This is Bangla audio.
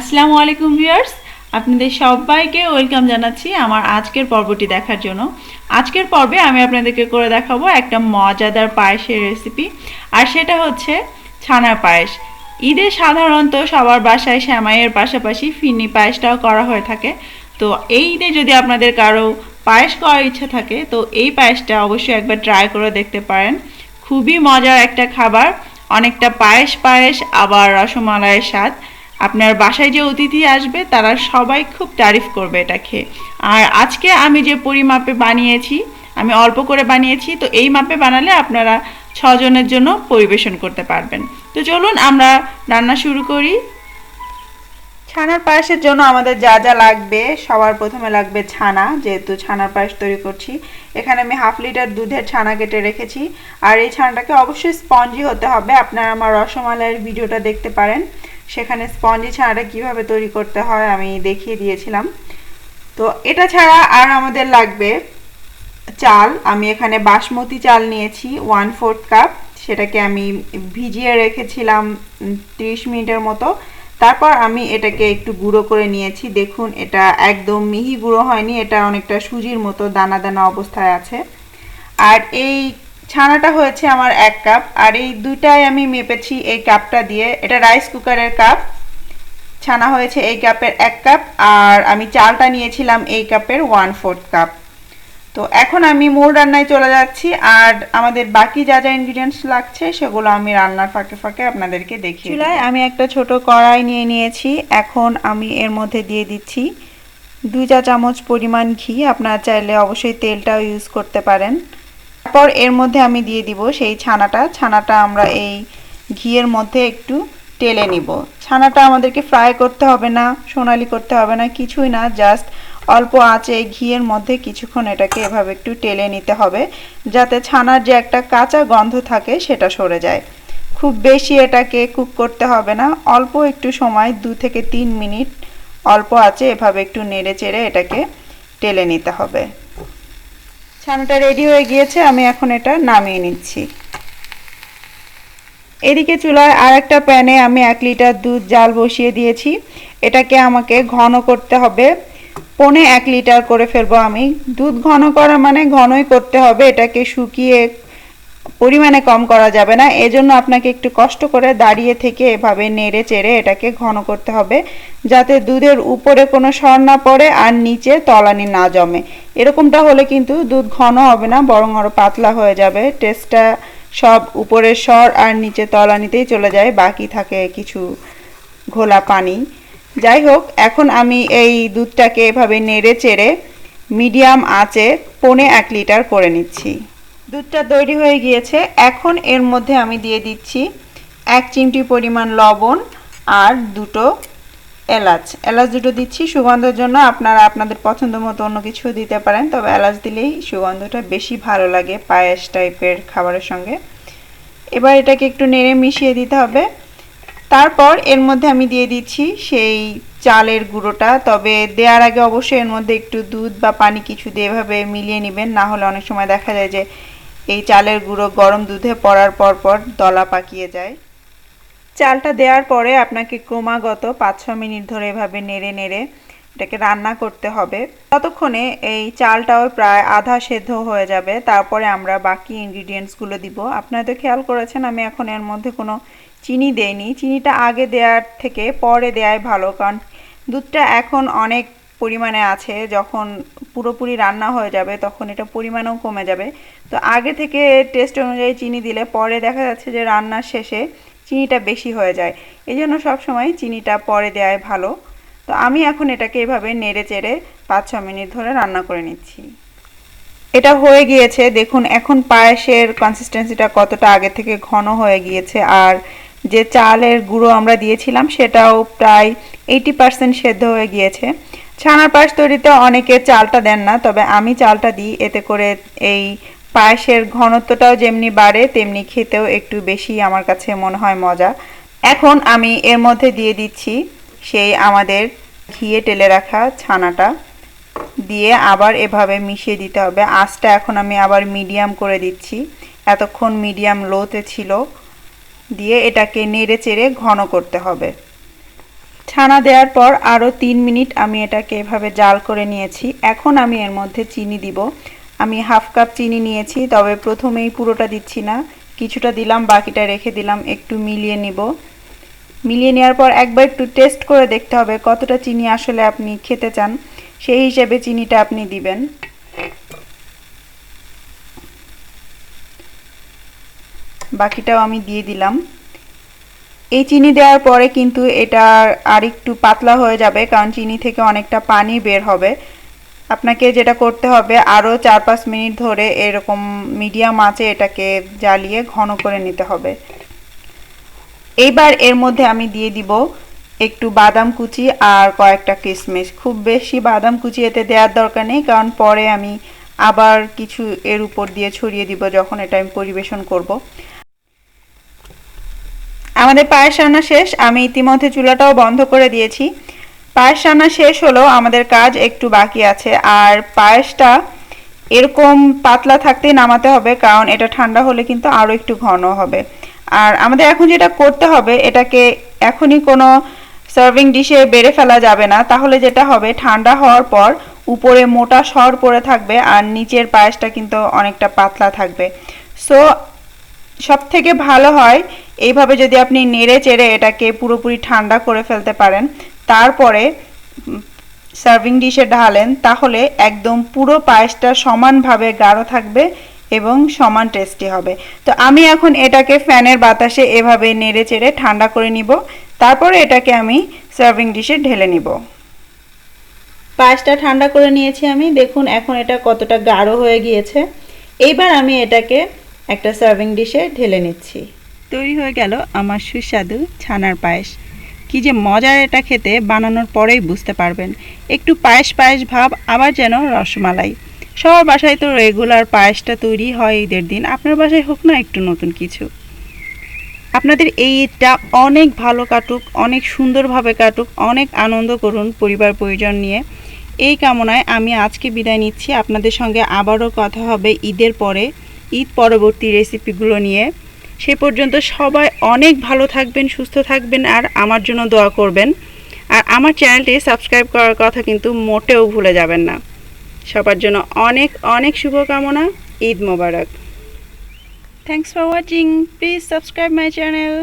আসসালামু আলাইকুম ভিউয়ার্স, আপনাদের সবাইকে ওয়েলকাম জানাচ্ছি আমার আজকের পর্বটি দেখার জন্য। আজকের পর্বে আমি আপনাদেরকে করে দেখাবো একটা মজাদার পায়েসের রেসিপি আর সেটা হচ্ছে ছানার পায়েস। ঈদে সাধারণত সবার বাসায় শ্যামাইয়ের পাশাপাশি ফিরনি পায়েসটাও করা হয়ে থাকে। তো এই ঈদে যদি আপনাদের কারও পায়েস করার ইচ্ছা থাকে, তো এই পায়েসটা অবশ্যই একবার ট্রাই করে দেখতে পারেন। খুবই মজার একটা খাবার, অনেকটা পায়েস পায়েস, আবার রসমালাইয়ের স্বাদ। আপনার বাসায় যে অতিথি আসবে, তারা সবাই খুব তারিফ করবে এটা খেয়ে আর আজকে আমি যে পরিমাপে বানিয়েছি, আমি অল্প করে বানিয়েছি, তো এই মাপে বানালে আপনারা ছজনের জন্য পরিবেশন করতে পারবেন। তো চলুন আমরা রান্না শুরু করি। ছানার পায়েসের জন্য আমাদের যা যা লাগবে, সবার প্রথমে লাগবে ছানা, যেহেতু ছানার পায়েস তৈরি করছি। এখানে আমি হাফ লিটার দুধের ছানা কেটে রেখেছি। আর এই ছানাটাকে অবশ্যই স্পঞ্জি হতে হবে। আপনারা আমার রসমালাইয়ের ভিডিওটা দেখতে পারেন। সেখানে স্পঞ্জি ছানাটা কীভাবে তৈরি করতে হয় আমি দেখিয়ে দিয়েছিলাম। তো এটা ছাড়া আর আমাদের লাগবে চাল। আমি এখানে বাসমতি চাল নিয়েছি ওয়ান ফোর্থ কাপ সেটাকে আমি ভিজিয়ে রেখেছিলাম তিরিশ মিনিটের মতো। তারপর আমি এটাকে একটু গুঁড়ো করে নিয়েছি। দেখুন, এটা একদম মিহি গুঁড়ো হয়নি, এটা অনেকটা সুজির মতো দানা দানা অবস্থায় আছে। আর এই ছানাটা হয়েছে আমার এক কাপ আর এই দুটাই আমি মেপেছি এই কাপটা দিয়ে। এটা রাইস কুকারের কাপ ছানা হয়েছে এই কাপের এক কাপ আর আমি চালটা নিয়েছিলাম এই কাপের ওয়ান ফোর্থ কাপ তো এখন আমি মূল রান্নায় চলে যাচ্ছি, আর আমাদের বাকি যা যা ইনগ্রিডিয়েন্টস লাগছে, সেগুলো আমি রান্নার ফাঁকে ফাঁকে আপনাদেরকে দেখি চুলায় আমি একটা ছোট কড়াই নিয়ে নিয়েছি। এখন আমি এর মধ্যে দিয়ে দিচ্ছি দুই চা চামচ পরিমাণ ঘি। আপনারা চাইলে অবশ্যই তেলটাও ইউজ করতে পারেন। তারপর এর মধ্যে আমি দিয়ে দিব সেই ছানাটা। ছানাটা আমরা এই ঘিয়ের মধ্যে একটু টেলে নিব। ছানাটা আমাদেরকে ফ্রাই করতে হবে না, সোনালি করতে হবে না, কিছুই না জাস্ট অল্প আঁচে ঘিয়ের মধ্যে কিছুক্ষণ এটাকে এভাবে একটু টেলে নিতে হবে, যাতে ছানার যে একটা কাঁচা গন্ধ থাকে সেটা সরে যায়। খুব বেশি এটাকে কুক করতে হবে না, অল্প একটু সময়, দু থেকে তিন মিনিট অল্প আছে এভাবে একটু নেড়ে চেড়ে এটাকে টেলে নিতে হবে। ছানাটা রেডি হয়ে গিয়েছে, আমি এখন এটা নামিয়ে নিচ্ছি। এদিকে চুলায় আর একটা প্যানে আমি এক লিটার দুধ জাল বসিয়ে দিয়েছি। এটাকে আমাকে ঘন করতে হবে। পনে এক লিটার করে ফেলব আমি। দুধ ঘন করা মানে ঘনই করতে হবে, এটাকে শুকিয়ে পরিমাণে কম করা যাবে না। এজন্য আপনাকে একটু কষ্ট করে দাঁড়িয়ে থেকে এভাবে নেড়ে চেড়ে এটাকে ঘন করতে হবে, যাতে দুধের উপরে কোনো সর না পড়ে আর নিচে তলানি না জমে। এরকমটা হলে কিন্তু দুধ ঘন হবে না, বরং আরও পাতলা হয়ে যাবে। টেস্টটা সব উপরের স্বর আর নিচে তলানিতেই চলে যায়, বাকি থাকে কিছু ঘোলা পানি। যাই হোক, এখন আমি এই দুধটাকে এভাবে নেড়ে চেড়ে মিডিয়াম আঁচে পনে এক লিটার করে নিচ্ছি। দুধটা তৈরি হয়ে গিয়েছে। এখন এর মধ্যে আমি দিয়ে দিচ্ছি এক চিমটি পরিমাণ লবণ আর দুটো এলাচ। এলাচ দুটো দিচ্ছি, সুগন্ধের জন্য আপনারা আপনাদের পছন্দ মতো অন্য কিছু দিতে পারেন, তবে এলাচ দিলেই সুগন্ধটা বেশি ভালো লাগে পায়েস টাইপের খাবারের সঙ্গে। এবার এটাকে একটু নেড়ে মিশিয়ে দিতে হবে। তারপর এর মধ্যে আমি দিয়ে দিচ্ছি সেই চালের গুঁড়োটা, তবে দেওয়ার আগে অবশ্যই এর মধ্যে একটু দুধ বা পানি কিছু দিয়ে এভাবে মিলিয়ে নেবেন, না হলে অনেক সময় দেখা যায় যে এই চালের গুঁড়ো গরম দুধে পড়ার পর পর দলা পাকিয়ে যায়। চালটা দেওয়ার পরে আপনাকে ক্রমাগত পাঁচ ছ মিনিট ধরে এভাবে নেড়ে নেড়ে এটাকে রান্না করতে হবে। ততক্ষণে এই চালটাও প্রায় আধা সেদ্ধ হয়ে যাবে। তারপরে আমরা বাকি ইনগ্রিডিয়েন্টসগুলো দিব। আপনারা তো খেয়াল করেছেন, আমি এখন এর মধ্যে কোনো চিনি দেইনি। চিনিটা আগে দেওয়ার থেকে পরে দেওয়াই ভালো, কারণ দুধটা এখন অনেক পরিমাণে আছে, যখন পুরোপুরি রান্না হয়ে যাবে তখন এটা পরিমাণও কমে যাবে। তো আগে থেকে টেস্ট অনুযায়ী চিনি দিলে পরে দেখা যাচ্ছে যে রান্নার শেষে চিনিটা বেশি হয়ে যায়। এই জন্য সবসময় চিনিটা পরে দেওয়াই ভালো। তো আমি এখন এটাকে এভাবে নেড়ে চেড়ে পাঁচ ছ মিনিট ধরে রান্না করে নিচ্ছি। এটা হয়ে গিয়েছে, দেখুন এখন পায়েসের কনসিস্টেন্সিটা কতটা আগে থেকে ঘন হয়ে গিয়েছে, আর যে চালের গুঁড়ো আমরা দিয়েছিলাম সেটাও প্রায় এইটি পার্সেন্ট সেদ্ধ হয়ে গিয়েছে। ছানার পায়েস তৈরিতে অনেকে চালটা দেন না, তবে আমি চালটা দিই। এতে করে এই পায়েসের ঘনত্বটাও যেমনি বাড়ে, তেমনি খেতেও একটু বেশি আমার কাছে মনে হয় মজা। এখন আমি এর মধ্যে দিয়ে দিচ্ছি সেই আমাদের ঘিয়ে টেলে রাখা ছানাটা। দিয়ে আবার এভাবে মিশিয়ে দিতে হবে। আঁচটা এখন আমি আবার মিডিয়াম করে দিচ্ছি। এতক্ষণ মিডিয়াম লোতে ছিল। দিয়ে এটাকে নেড়ে চেড়ে ঘন করতে হবে। ছানা দেওয়ার পর আরও তিন মিনিট আমি এটাকে এভাবে জাল করে নিয়েছি। এখন আমি এর মধ্যে চিনি দিব। আমি হাফ কাপ চিনি নিয়েছি, তবে প্রথমেই পুরোটা দিচ্ছি না। কিছুটা দিলাম, বাকিটা রেখে দিলাম, একটু মিলিয়ে নিব। মিলিয়ে নেওয়ার পর একবার একটু টেস্ট করে দেখতে হবে কতটা চিনি আসলে আপনি খেতে চান। সেই হিসেবে চিনিটা আপনি দিবেন। বাকিটাও আমি দিয়ে দিলাম। এই চিনি দেওয়ার পরে কিন্তু এটা আর একটু পাতলা হয়ে যাবে, কারণ চিনি থেকে অনেকটা পানি বের হবে। আপনাকে যেটা করতে হবে, আরও চার পাঁচ মিনিট ধরে এরকম মিডিয়াম আঁচে এটাকে জ্বালিয়ে ঘন করে নিতে হবে। এইবার এর মধ্যে আমি দিয়ে দিব একটু বাদাম কুচি আর কয়েকটা কিশমিশ খুব বেশি বাদাম কুচি এতে দেওয়ার দরকার নেই, কারণ পরে আমি আবার কিছু এর উপর দিয়ে ছড়িয়ে দিব যখন এটা আমি পরিবেশন করব। আমাদের পায়েস রান্না শেষ, আমি ইতিমধ্যে চুলাটাও বন্ধ করে দিয়েছি। পায়েস রান্না শেষ হলো আমাদের কাজ একটু বাকি আছে, আর পায়েসটা এরকম পাতলা থাকতেই নামাতে হবে, কারণ এটা ঠান্ডা হলে কিন্তু আরও একটু ঘন হবে। আর আমাদের এখন যেটা করতে হবে, এটাকে এখনই কোনো সার্ভিং ডিশে বেড়ে ফেলা যাবে না। তাহলে যেটা হবে, ঠান্ডা হওয়ার পর উপরে মোটা সর পড়ে থাকবে, আর নিচের পায়েসটা কিন্তু অনেকটা পাতলা থাকবে। সো সব থেকে ভালো হয়, এইভাবে যদি আপনি নেড়ে চেড়ে এটাকে পুরোপুরি ঠান্ডা করে ফেলতে পারেন, তারপরে সার্ভিং ডিশে ঢালেন, তাহলে একদম পুরো পায়েসটা সমানভাবে গাঢ় থাকবে এবং সমান টেস্টি হবে। তো আমি এখন এটাকে ফ্যানের বাতাসে এভাবে নেড়ে চেড়ে ঠান্ডা করে নিব, তারপরে এটাকে আমি সার্ভিং ডিশে ঢেলে নিব। পায়েসটা ঠান্ডা করে নিয়েছি আমি, দেখুন এখন এটা কতটা গাঢ় হয়ে গিয়েছে। এইবার আমি এটাকে একটা সার্ভিং ডিশে ঢেলে নিচ্ছি। তৈরি হয়ে গেল আমার সুস্বাদু ছানার পায়েস। কি যে মজার এটা খেতে, বানানোর পরেই বুঝতে পারবেন। একটু পায়েস পায়েস ভাব, আবার যেন রসমালাই। সবার বাসায় তো রেগুলার পায়েসটা তৈরি হয় ঈদের দিন। আপনার বাসায় হোক না একটু নতুন কিছু। আপনাদের এই ঈদটা অনেক ভালো কাটুক, অনেক সুন্দরভাবে কাটুক, অনেক আনন্দ করুন পরিবার পরিজন নিয়ে। এই কামনায় আমি আজকে বিদায় নিচ্ছি। আপনাদের সঙ্গে আবারও কথা হবে ঈদের পরে। ঈদ পরবর্তী রেসিপিগুলো নিয়ে। সে পর্যন্ত সবাই অনেক ভালো থাকবেন, সুস্থ থাকবেন আর আমার জন্য দোয়া করবেন। আর আমার চ্যানেলটি সাবস্ক্রাইব করার কথা কিন্তু মোটেও ভুলে যাবেন না। সবার জন্য অনেক অনেক শুভকামনা, Eid Mubarak. Thanks for watching please subscribe my channel